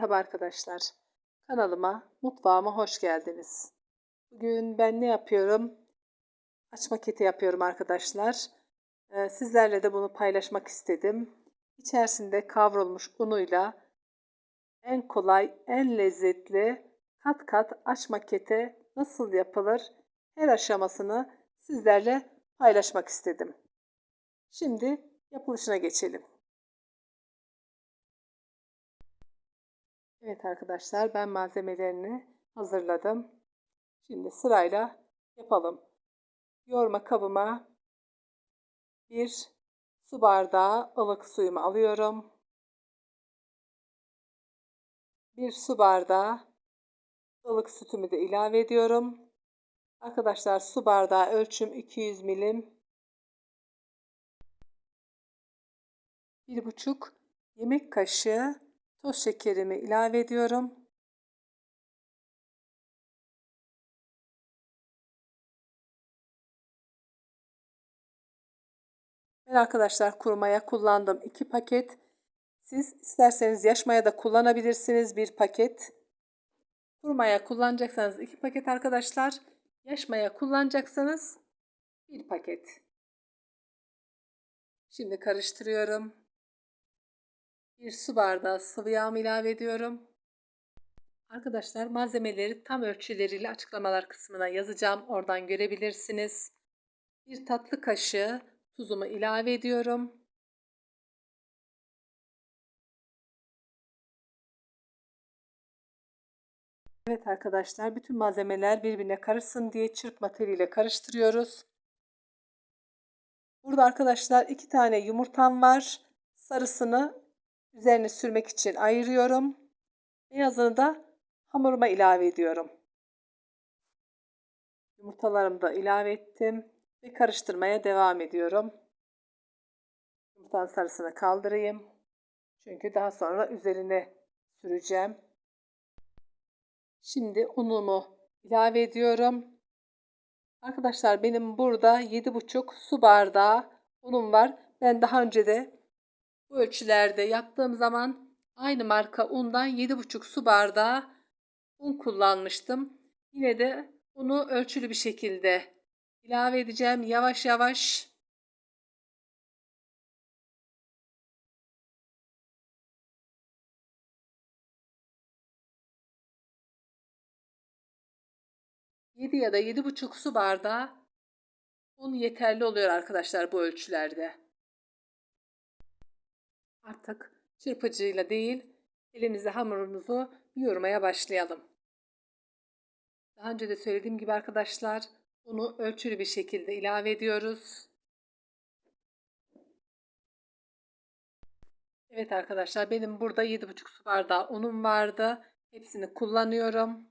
Merhaba arkadaşlar. Kanalıma, mutfağıma hoş geldiniz. Bugün ben ne yapıyorum? Açma keki yapıyorum arkadaşlar. Ee, sizlerle de bunu paylaşmak istedim. İçerisinde kavrulmuş unuyla en kolay, en lezzetli kat kat açma kete nasıl yapılır? Her aşamasını sizlerle paylaşmak istedim. Şimdi yapılışına geçelim. Evet arkadaşlar ben malzemelerini hazırladım. Şimdi sırayla yapalım. Yoğurma kabıma bir su bardağı ılık suyumu alıyorum. Bir su bardağı ılık sütümü de ilave ediyorum. Arkadaşlar su bardağı ölçüm 200 milim. Bir buçuk yemek kaşığı Toz şekerimi ilave ediyorum. Ben arkadaşlar kurumaya kullandım 2 paket. Siz isterseniz yaşmaya da kullanabilirsiniz bir paket. Kurumaya kullanacaksanız 2 paket arkadaşlar. Yaşmaya kullanacaksanız bir paket. Şimdi karıştırıyorum. Bir su bardağı sıvı yağ ilave ediyorum. Arkadaşlar malzemeleri tam ölçüleriyle açıklamalar kısmına yazacağım. Oradan görebilirsiniz. Bir tatlı kaşığı tuzumu ilave ediyorum. Evet arkadaşlar bütün malzemeler birbirine karışsın diye çırpma teliyle karıştırıyoruz. Burada arkadaşlar iki tane yumurtam var. Sarısını Üzerine sürmek için ayırıyorum. Beyazını da hamuruma ilave ediyorum. Yumurtalarımı da ilave ettim ve karıştırmaya devam ediyorum. Yumurtanın sarısını kaldırayım. Çünkü daha sonra üzerine süreceğim. Şimdi unumu ilave ediyorum. Arkadaşlar benim burada 7,5 su bardağı unum var. Ben daha önce de bu ölçülerde yaptığım zaman aynı marka undan 7,5 su bardağı un kullanmıştım. Yine de unu ölçülü bir şekilde ilave edeceğim yavaş yavaş. Yedi ya da yedi buçuk su bardağı un yeterli oluyor arkadaşlar bu ölçülerde. Artık çırpıcıyla değil, elimizde hamurumuzu yoğurmaya başlayalım. Daha önce de söylediğim gibi arkadaşlar, unu ölçülü bir şekilde ilave ediyoruz. Evet arkadaşlar benim burada 7,5 su bardağı unum vardı. Hepsini kullanıyorum.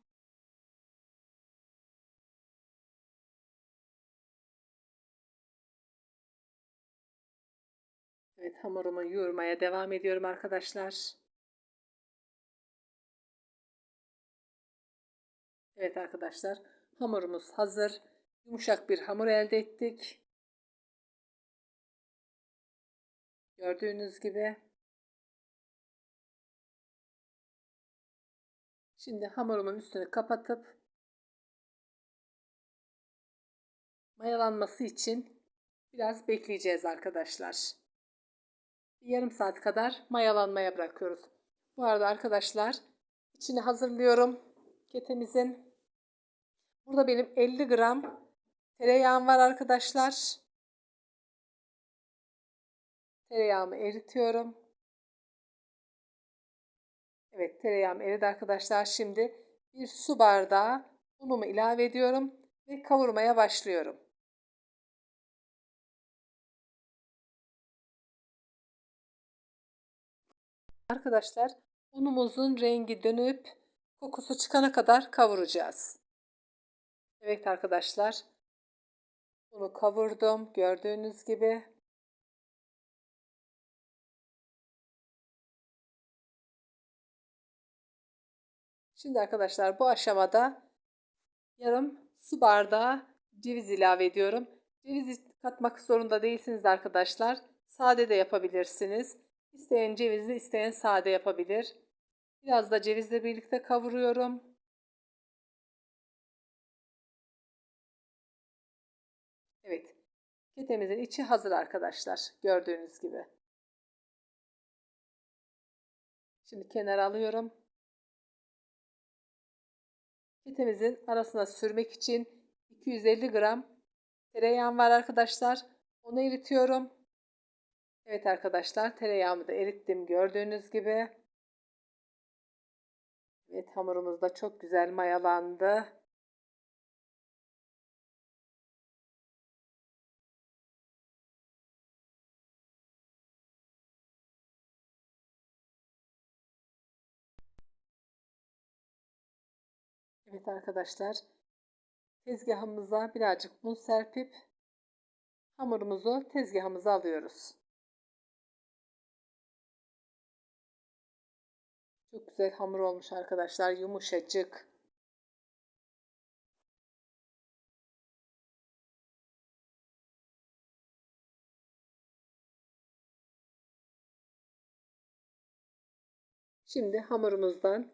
Hamurumu yoğurmaya devam ediyorum arkadaşlar. Evet arkadaşlar hamurumuz hazır. Yumuşak bir hamur elde ettik. Gördüğünüz gibi. Şimdi hamurumun üstünü kapatıp mayalanması için biraz bekleyeceğiz arkadaşlar yarım saat kadar mayalanmaya bırakıyoruz. Bu arada arkadaşlar içini hazırlıyorum ketemizin. Burada benim 50 gram tereyağım var arkadaşlar. Tereyağımı eritiyorum. Evet tereyağım eridi arkadaşlar. Şimdi bir su bardağı unumu ilave ediyorum ve kavurmaya başlıyorum. Arkadaşlar unumuzun rengi dönüp kokusu çıkana kadar kavuracağız. Evet arkadaşlar bunu kavurdum gördüğünüz gibi. Şimdi arkadaşlar bu aşamada yarım su bardağı ceviz ilave ediyorum. Cevizi katmak zorunda değilsiniz arkadaşlar. Sade de yapabilirsiniz. İsteyen cevizli, isteyen sade yapabilir. Biraz da cevizle birlikte kavuruyorum. Evet. Ketemizin içi hazır arkadaşlar. Gördüğünüz gibi. Şimdi kenara alıyorum. Ketemizin arasına sürmek için 250 gram tereyağım var arkadaşlar. Onu eritiyorum. Evet arkadaşlar tereyağımı da erittim gördüğünüz gibi. Evet hamurumuz da çok güzel mayalandı. Evet arkadaşlar tezgahımıza birazcık un serpip hamurumuzu tezgahımıza alıyoruz. Çok güzel hamur olmuş arkadaşlar yumuşacık. Şimdi hamurumuzdan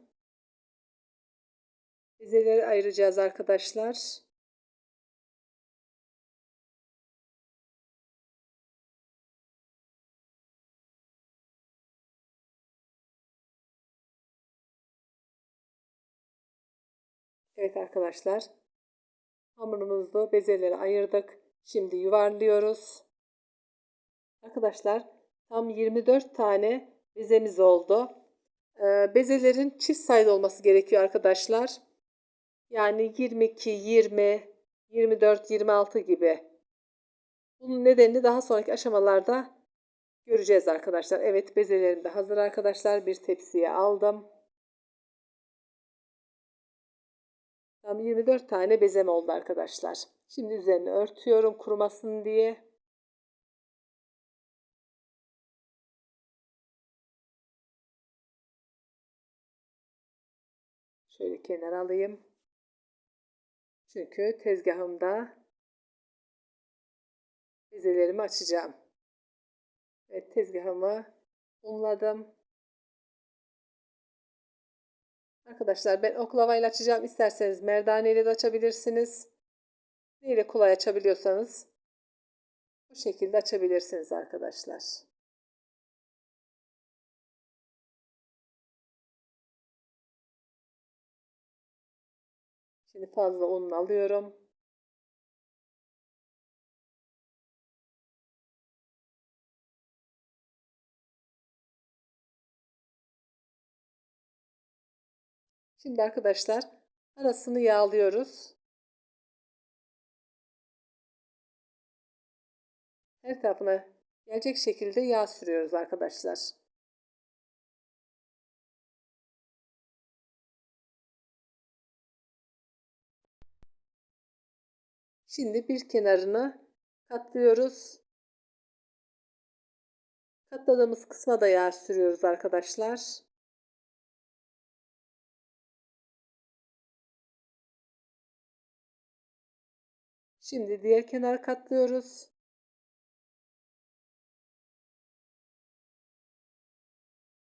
Bezeleri ayıracağız arkadaşlar. Evet arkadaşlar. Hamurumuzu bezeleri ayırdık. Şimdi yuvarlıyoruz. Arkadaşlar tam 24 tane bezemiz oldu. Ee, bezelerin çift sayılı olması gerekiyor arkadaşlar. Yani 22, 20, 24, 26 gibi. Bunun nedenini daha sonraki aşamalarda göreceğiz arkadaşlar. Evet bezelerim de hazır arkadaşlar. Bir tepsiye aldım. Tam 24 tane bezem oldu arkadaşlar. Şimdi üzerine örtüyorum kurumasın diye. Şöyle kenara alayım. Çünkü tezgahımda bezelerimi açacağım. Evet tezgahımı unladım. Arkadaşlar ben oklavayla açacağım. İsterseniz merdane ile de açabilirsiniz. Neyle kolay açabiliyorsanız bu şekilde açabilirsiniz arkadaşlar. Şimdi fazla un alıyorum. Şimdi arkadaşlar arasını yağlıyoruz. Her tarafına gelecek şekilde yağ sürüyoruz arkadaşlar. Şimdi bir kenarını katlıyoruz. Katladığımız kısma da yağ sürüyoruz arkadaşlar. Şimdi diğer kenar katlıyoruz.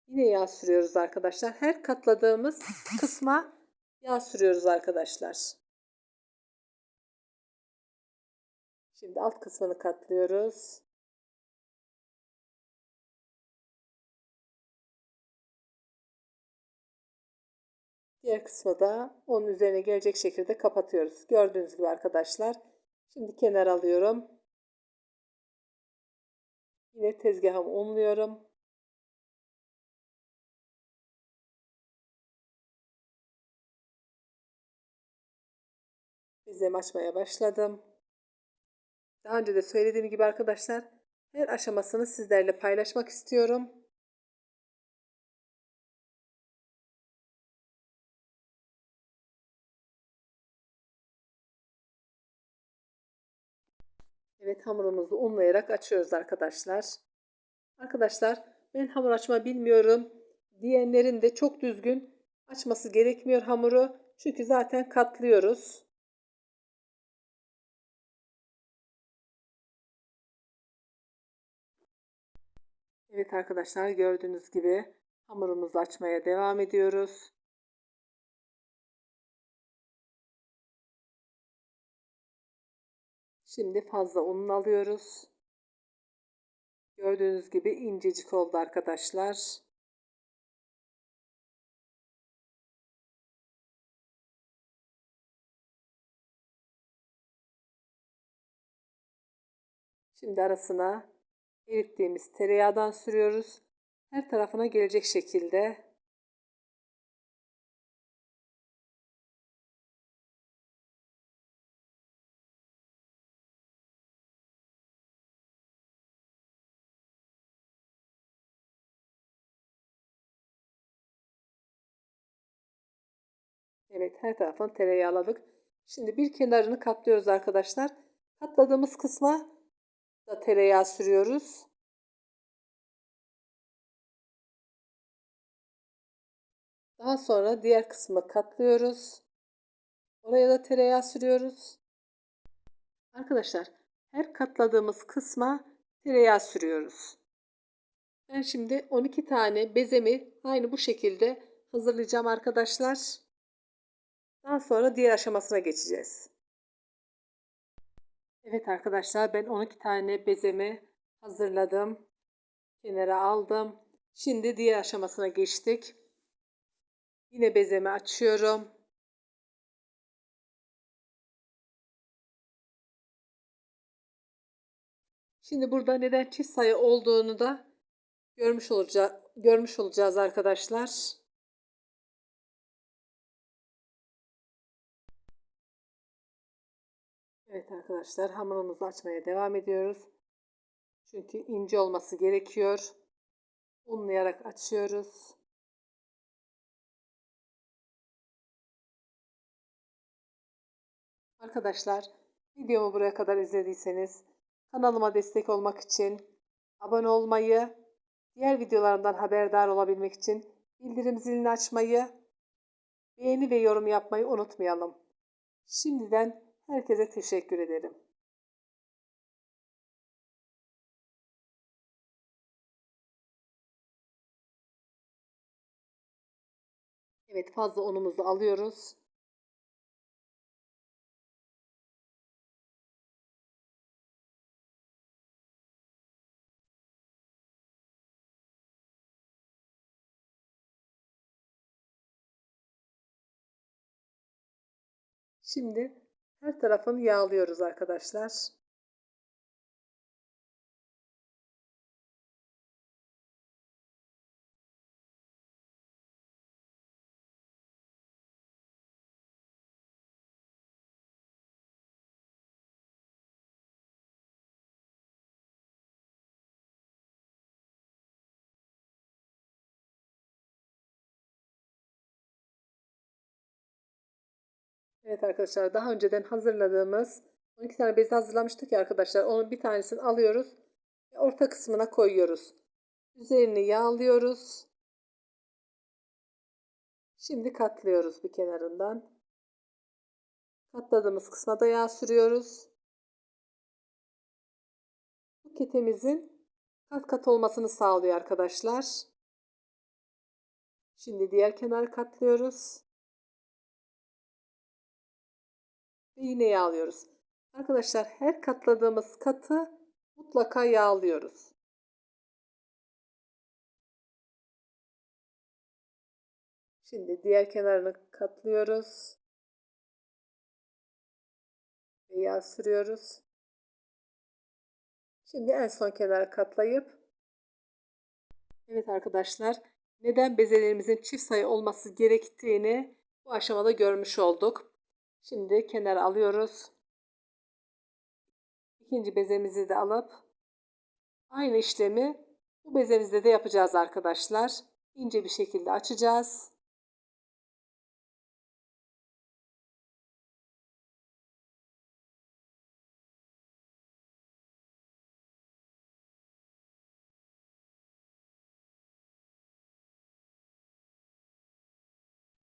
Yine yağ sürüyoruz arkadaşlar. Her katladığımız kısma yağ sürüyoruz arkadaşlar. Şimdi alt kısmını katlıyoruz. Diğer kısmı da onun üzerine gelecek şekilde kapatıyoruz. Gördüğünüz gibi arkadaşlar. Şimdi kenar alıyorum. Yine tezgahımı unluyorum. Bezemi açmaya başladım. Daha önce de söylediğim gibi arkadaşlar her aşamasını sizlerle paylaşmak istiyorum. Evet hamurumuzu unlayarak açıyoruz arkadaşlar. Arkadaşlar ben hamur açma bilmiyorum. Diğerlerin de çok düzgün açması gerekmiyor hamuru. Çünkü zaten katlıyoruz. Evet arkadaşlar gördüğünüz gibi Hamurumuzu açmaya devam ediyoruz. Şimdi fazla un alıyoruz. Gördüğünüz gibi incecik oldu arkadaşlar. Şimdi arasına erittiğimiz tereyağdan sürüyoruz. Her tarafına gelecek şekilde Evet her tarafını tereyağladık. Şimdi bir kenarını katlıyoruz arkadaşlar. Katladığımız kısma da tereyağı sürüyoruz. Daha sonra diğer kısmı katlıyoruz. Oraya da tereyağı sürüyoruz. Arkadaşlar her katladığımız kısma tereyağı sürüyoruz. Ben şimdi 12 tane bezemi aynı bu şekilde hazırlayacağım arkadaşlar. Daha sonra diğer aşamasına geçeceğiz. Evet arkadaşlar ben 12 tane bezemi hazırladım. Kenara aldım. Şimdi diğer aşamasına geçtik. Yine bezemi açıyorum. Şimdi burada neden çift sayı olduğunu da görmüş olacağız, görmüş olacağız arkadaşlar. Evet arkadaşlar hamurumuzu açmaya devam ediyoruz. Çünkü ince olması gerekiyor. Unlayarak açıyoruz. Arkadaşlar videomu buraya kadar izlediyseniz kanalıma destek olmak için abone olmayı, diğer videolarımdan haberdar olabilmek için bildirim zilini açmayı, beğeni ve yorum yapmayı unutmayalım. Şimdiden herkese teşekkür ederim. Evet fazla unumuzu alıyoruz. Şimdi her tarafını yağlıyoruz arkadaşlar. Evet arkadaşlar daha önceden hazırladığımız 12 tane bezi hazırlamıştık ya arkadaşlar. Onun bir tanesini alıyoruz ve orta kısmına koyuyoruz. Üzerini yağlıyoruz. Şimdi katlıyoruz bir kenarından. Katladığımız kısma da yağ sürüyoruz. Bu ketemizin kat kat olmasını sağlıyor arkadaşlar. Şimdi diğer kenarı katlıyoruz. Ve yine yağlıyoruz. Arkadaşlar her katladığımız katı mutlaka yağlıyoruz. Şimdi diğer kenarını katlıyoruz. Ve yağ sürüyoruz. Şimdi en son kenarı katlayıp Evet arkadaşlar neden bezelerimizin çift sayı olması gerektiğini bu aşamada görmüş olduk. Şimdi kenara alıyoruz. İkinci bezemizi de alıp aynı işlemi bu bezemizde de yapacağız arkadaşlar. İnce bir şekilde açacağız.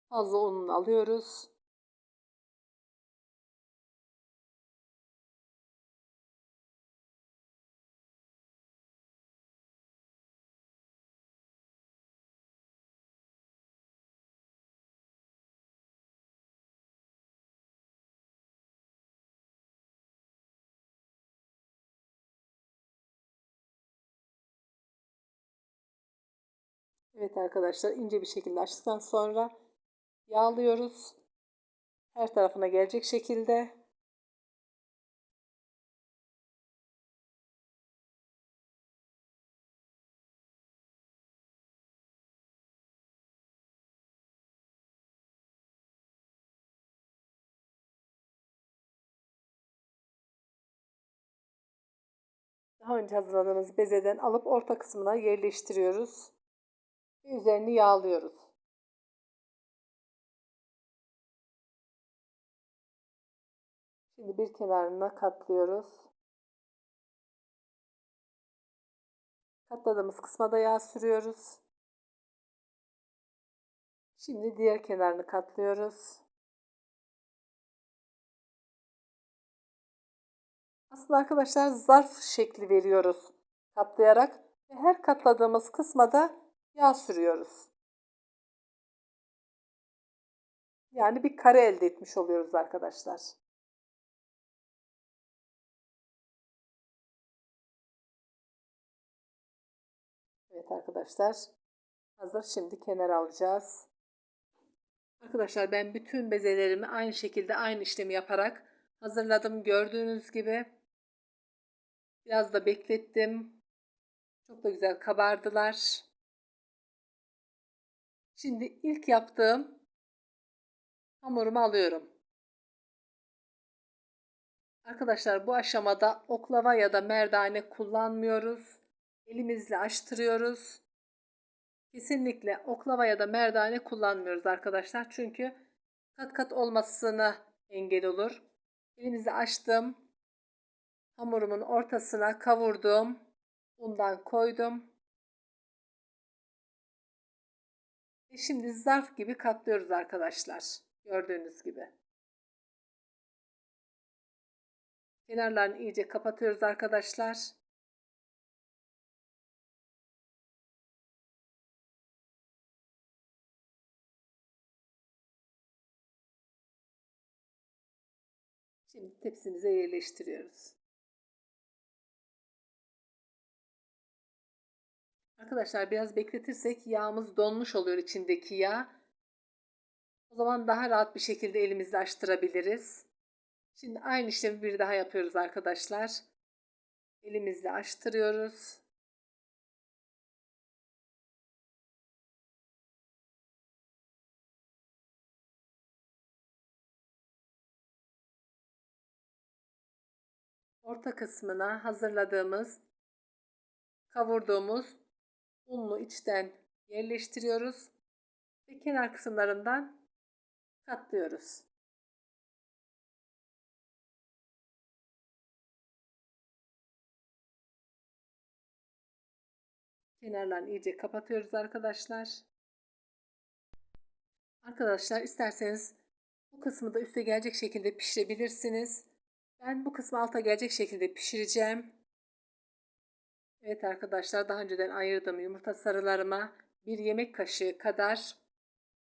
Fazla ununu alıyoruz. Evet arkadaşlar ince bir şekilde açtıktan sonra yağlıyoruz. Her tarafına gelecek şekilde. Daha önce hazırladığımız bezeden alıp orta kısmına yerleştiriyoruz. Ve üzerini yağlıyoruz. Şimdi bir kenarına katlıyoruz. Katladığımız kısma da yağ sürüyoruz. Şimdi diğer kenarını katlıyoruz. Aslında arkadaşlar zarf şekli veriyoruz katlayarak her katladığımız kısma da yağ sürüyoruz. Yani bir kare elde etmiş oluyoruz arkadaşlar. Evet arkadaşlar. Hazır. Şimdi kenara alacağız. Arkadaşlar ben bütün bezelerimi aynı şekilde aynı işlemi yaparak hazırladım. Gördüğünüz gibi biraz da beklettim. Çok da güzel kabardılar. Şimdi ilk yaptığım hamurumu alıyorum. Arkadaşlar bu aşamada oklava ya da merdane kullanmıyoruz. Elimizle açtırıyoruz. Kesinlikle oklava ya da merdane kullanmıyoruz arkadaşlar. Çünkü kat kat olmasına engel olur. Elimizi açtım. Hamurumun ortasına kavurdum. Undan koydum. Ve şimdi zarf gibi katlıyoruz arkadaşlar. Gördüğünüz gibi. Kenarlarını iyice kapatıyoruz arkadaşlar. Şimdi tepsimize yerleştiriyoruz. Arkadaşlar biraz bekletirsek yağımız donmuş oluyor içindeki yağ. O zaman daha rahat bir şekilde elimizle açtırabiliriz. Şimdi aynı işlemi bir daha yapıyoruz arkadaşlar. Elimizle açtırıyoruz. Orta kısmına hazırladığımız, kavurduğumuz unlu içten yerleştiriyoruz ve kenar kısımlarından katlıyoruz. Kenarlarını iyice kapatıyoruz arkadaşlar. Arkadaşlar isterseniz bu kısmı da üste gelecek şekilde pişirebilirsiniz. Ben bu kısmı alta gelecek şekilde pişireceğim. Evet arkadaşlar daha önceden ayırdığım yumurta sarılarıma bir yemek kaşığı kadar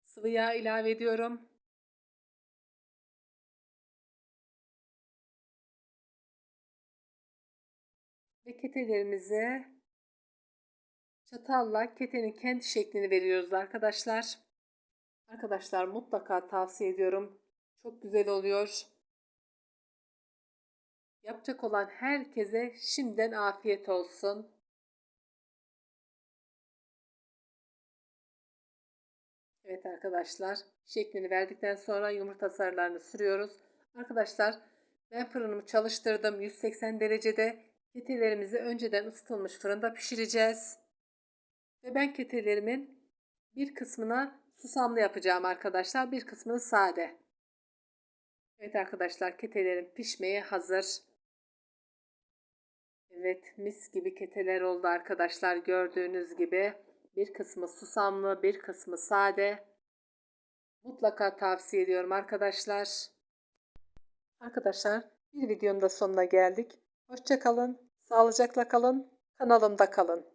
sıvı yağ ilave ediyorum. Ve ketelerimize çatalla ketenin kendi şeklini veriyoruz arkadaşlar. Arkadaşlar mutlaka tavsiye ediyorum. Çok güzel oluyor. Yapacak olan herkese şimdiden afiyet olsun. Evet arkadaşlar şeklini verdikten sonra yumurta sarılarını sürüyoruz. Arkadaşlar ben fırınımı çalıştırdım 180 derecede. Ketelerimizi önceden ısıtılmış fırında pişireceğiz. Ve ben ketelerimin bir kısmına susamlı yapacağım arkadaşlar. Bir kısmını sade. Evet arkadaşlar ketelerim pişmeye hazır. Evet mis gibi keteler oldu arkadaşlar gördüğünüz gibi. Bir kısmı susamlı bir kısmı sade. Mutlaka tavsiye ediyorum arkadaşlar. Arkadaşlar bir videonun da sonuna geldik. Hoşçakalın, sağlıcakla kalın, kanalımda kalın.